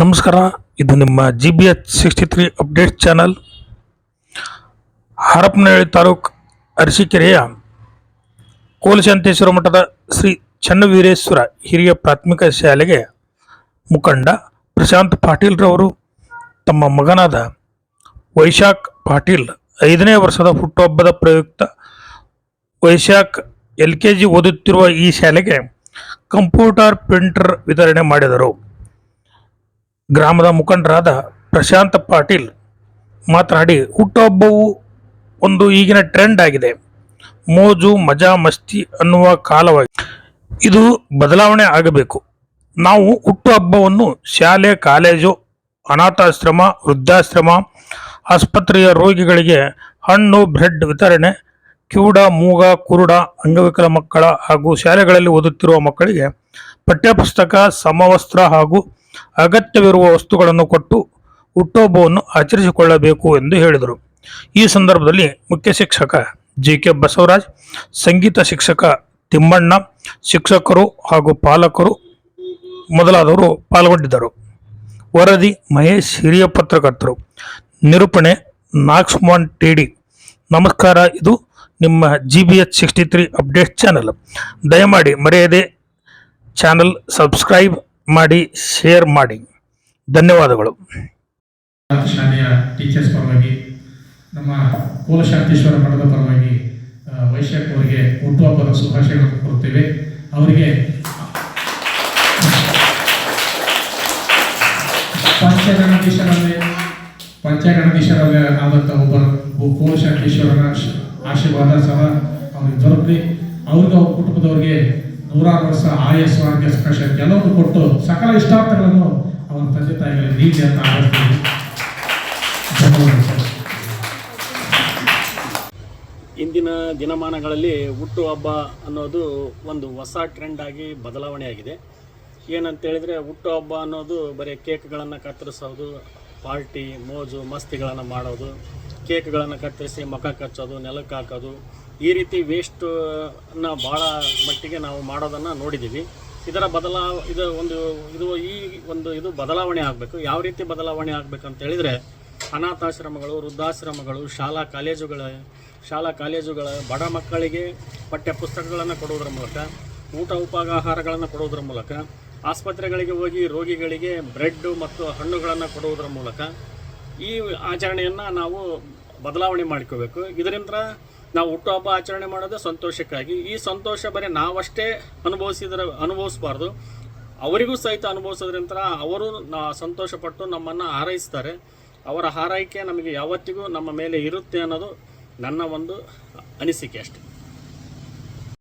ನಮಸ್ಕಾರ, ಇದು ನಿಮ್ಮ G B H sixty three update channel Harapanahalli taluk ಅರಸೀಕೆರೆಯ Kolashanteshwara ಮಠದ ಶ್ರೀ ಚನ್ನವೀರೇಶ್ವರ ಹಿರಿಯ ಪ್ರಾಥಮಿಕ ಶಾಲೆಗೆ ಮುಖಂಡ ಪ್ರಶಾಂತ್ ಪಾಟೀಲ್ರವರು ತಮ್ಮ ಮಗನಾದ ವೈಶಾಖ್ ಪಾಟೀಲ್, ಐದನೇ ವರ್ಷದ ಹುಟ್ಟುಹಬ್ಬದ ಪ್ರಯುಕ್ತ ವೈಶಾಖ್ ಎಲ್ ಕೆ ಜಿ ಓದುತ್ತಿರುವ ಈ ಶಾಲೆಗೆ ಕಂಪ್ಯೂಟರ್ ಪ್ರಿಂಟರ್ ವಿತರಣೆ ಮಾಡಿದರು. ಗ್ರಾಮದ ಮುಖಂಡರಾದ ಪ್ರಶಾಂತ್ ಪಾಟೀಲ್ ಮಾತನಾಡಿ, ಹುಟ್ಟುಹಬ್ಬವು ಒಂದು ಈಗಿನ ಟ್ರೆಂಡ್ ಆಗಿದೆ. ಮೋಜು, ಮಜಾ, ಮಸ್ತಿ ಅನ್ನುವ ಕಾಲವಾಗಿದೆ ಇದು ಬದಲಾವಣೆ ಆಗಬೇಕು. ನಾವು ಹುಟ್ಟುಹಬ್ಬವನ್ನು ಶಾಲೆ, ಕಾಲೇಜು, ಅನಾಥಾಶ್ರಮ, ವೃದ್ಧಾಶ್ರಮ, ಆಸ್ಪತ್ರೆಯ ರೋಗಿಗಳಿಗೆ ಹಣ್ಣು, ಬ್ರೆಡ್ ವಿತರಣೆ, ಕಿವುಡ, ಮೂಗ, ಕುರುಡ, ಅಂಗವಿಕಲ ಮಕ್ಕಳ ಹಾಗೂ ಶಾಲೆಗಳಲ್ಲಿ ಓದುತ್ತಿರುವ ಮಕ್ಕಳಿಗೆ ಪಠ್ಯಪುಸ್ತಕ, ಸಮವಸ್ತ್ರ ಹಾಗೂ ಅಗತ್ಯವಿರುವ ವಸ್ತುಗಳನ್ನು ಕೊಟ್ಟು ಹುಟ್ಟುಹಬ್ಬವನ್ನು ಆಚರಿಸಿಕೊಳ್ಳಬೇಕು ಎಂದು ಹೇಳಿದರು. ಈ ಸಂದರ್ಭದಲ್ಲಿ ಮುಖ್ಯ ಶಿಕ್ಷಕ ಜಿ ಕೆ ಬಸವರಾಜ್, ಸಂಗೀತ ಶಿಕ್ಷಕ ತಿಮ್ಮಣ್ಣ, ಶಿಕ್ಷಕರು ಹಾಗೂ ಪಾಲಕರು ಮೊದಲಾದವರು ಪಾಲ್ಗೊಂಡಿದ್ದರು. ವರದಿ ಮಹೇಶ್ ಹಿರಿಯ ಪತ್ರಕರ್ತರು. ನಿರೂಪಣೆ ನಾಗ್ಸ್ಮಾನ್ ಟಿಡಿ ನಮಸ್ಕಾರ, ಇದು ನಿಮ್ಮ G B H sixty three update channel. ದಯಮಾಡಿ ಮರೆಯದೆ ಚಾನಲ್ ಸಬ್ಸ್ಕ್ರೈಬ್ ಮಾಡಿ ಶೇರ್ ಮಾಡಿ. ಧನ್ಯವಾದಗಳು. ಶಾಲೆಯ ಟೀಚರ್ಸ್ ಪರವಾಗಿ, ನಮ್ಮ ಕೋಲಶಾಂತೇಶ್ವರ ಮಠದ ಪರವಾಗಿ ವೈಶಾಖ್ ಅವರಿಗೆ ಹುಟ್ಟುಹಬ್ಬದ ಶುಭಾಶಯಗಳನ್ನು ಕೊಡುತ್ತೇವೆ ಅವರಿಗೆ ಪಂಚಗಣಾಧೀಶರಲ್ಲೇ ಪಂಚಗಣಾಧೀಶರಲ್ಲೇ ಆದಂಥ ಒಬ್ಬ ಕೋಲಶಾಂತೇಶ್ವರನ ಶಾಂತೇಶ್ವರನ ಆಶೀರ್ವಾದ ಸಹ ಅವ್ರಿಗೆ ದೊರಕಲಿ. ಅವ್ರಿಗೆ ಅವ್ರ ಕುಟುಂಬದವರಿಗೆ ನೂರಾರು ವರ್ಷ ಆಯಸ್ಸು ಆರೋಗ್ಯ ಸಕಾಶ ಎಲ್ಲವನ್ನು ಕೊಟ್ಟು ಸಕಲ ಇಷ್ಟಾರ್ಥಗಳನ್ನು ಅವನ ತಂದೆ ತಾಯಿಗಳ ನೀಡಿ ಅಂತ ಇಂದಿನ ದಿನಮಾನಗಳಲ್ಲಿ ಹುಟ್ಟುಹಬ್ಬ ಅನ್ನೋದು ಒಂದು ಹೊಸ ಟ್ರೆಂಡ್ ಆಗಿ ಬದಲಾವಣೆ ಆಗಿದೆ. ಏನಂತೇಳಿದರೆ ಹುಟ್ಟುಹಬ್ಬ ಅನ್ನೋದು ಬರೀ ಕೇಕ್ಗಳನ್ನು ಕತ್ತರಿಸೋದು, ಪಾರ್ಟಿ, ಮೋಜು, ಮಸ್ತಿಗಳನ್ನು ಮಾಡೋದು, ಕೇಕ್ಗಳನ್ನು ಕತ್ತರಿಸಿ ಮುಖ ಕಚ್ಚೋದು, ನೆಲಕ್ಕೆ ಹಾಕೋದು ಈ ರೀತಿ ವೇಸ್ಟನ್ನ ಭಾಳ ಮಟ್ಟಿಗೆ ನಾವು ಮಾಡೋದನ್ನು ನೋಡಿದ್ದೀವಿ ಇದರ ಬದಲಾ ಇದು ಒಂದು, ಇದು ಈ ಒಂದು, ಇದು ಬದಲಾವಣೆ ಆಗಬೇಕು. ಯಾವ ರೀತಿ ಬದಲಾವಣೆ ಆಗಬೇಕು ಅಂತ ಹೇಳಿದರೆ, ಅನಾಥಾಶ್ರಮಗಳು, ವೃದ್ಧಾಶ್ರಮಗಳು, ಶಾಲಾ ಕಾಲೇಜುಗಳ ಶಾಲಾ ಕಾಲೇಜುಗಳ ಬಡ ಮಕ್ಕಳಿಗೆ ಪಠ್ಯಪುಸ್ತಕಗಳನ್ನು ಕೊಡುವುದರ ಮೂಲಕ, ಊಟ ಉಪಹಾರಗಳನ್ನು ಕೊಡುವುದರ ಮೂಲಕ, ಆಸ್ಪತ್ರೆಗಳಿಗೆ ಹೋಗಿ ರೋಗಿಗಳಿಗೆ ಬ್ರೆಡ್ ಮತ್ತು ಹಣ್ಣುಗಳನ್ನು ಕೊಡುವುದರ ಮೂಲಕ ಈ ಆಚರಣೆಯನ್ನು ನಾವು ಬದಲಾವಣೆ ಮಾಡ್ಕೋಬೇಕು. ಇದರಿಂದ ನಾವು ಹುಟ್ಟುಹಬ್ಬ ಆಚರಣೆ ಮಾಡೋದೇ ಸಂತೋಷಕ್ಕಾಗಿ. ಈ ಸಂತೋಷ ಬರೀ ನಾವಷ್ಟೇ ಅನುಭವಿಸಿದ್ರೆ, ಅನುಭವಿಸಬಾರ್ದು. ಅವರಿಗೂ ಸಹಿತ ಅನುಭವಿಸೋದ್ರಿಂದ ಅವರು ಸಂತೋಷಪಟ್ಟು ನಮ್ಮನ್ನು ಹಾರೈಸ್ತಾರೆ. ಅವರ ಹಾರೈಕೆ ನಮಗೆ ಯಾವತ್ತಿಗೂ ನಮ್ಮ ಮೇಲೆ ಇರುತ್ತೆ ಅನ್ನೋದು ನನ್ನ ಒಂದು ಅನಿಸಿಕೆ ಅಷ್ಟೆ.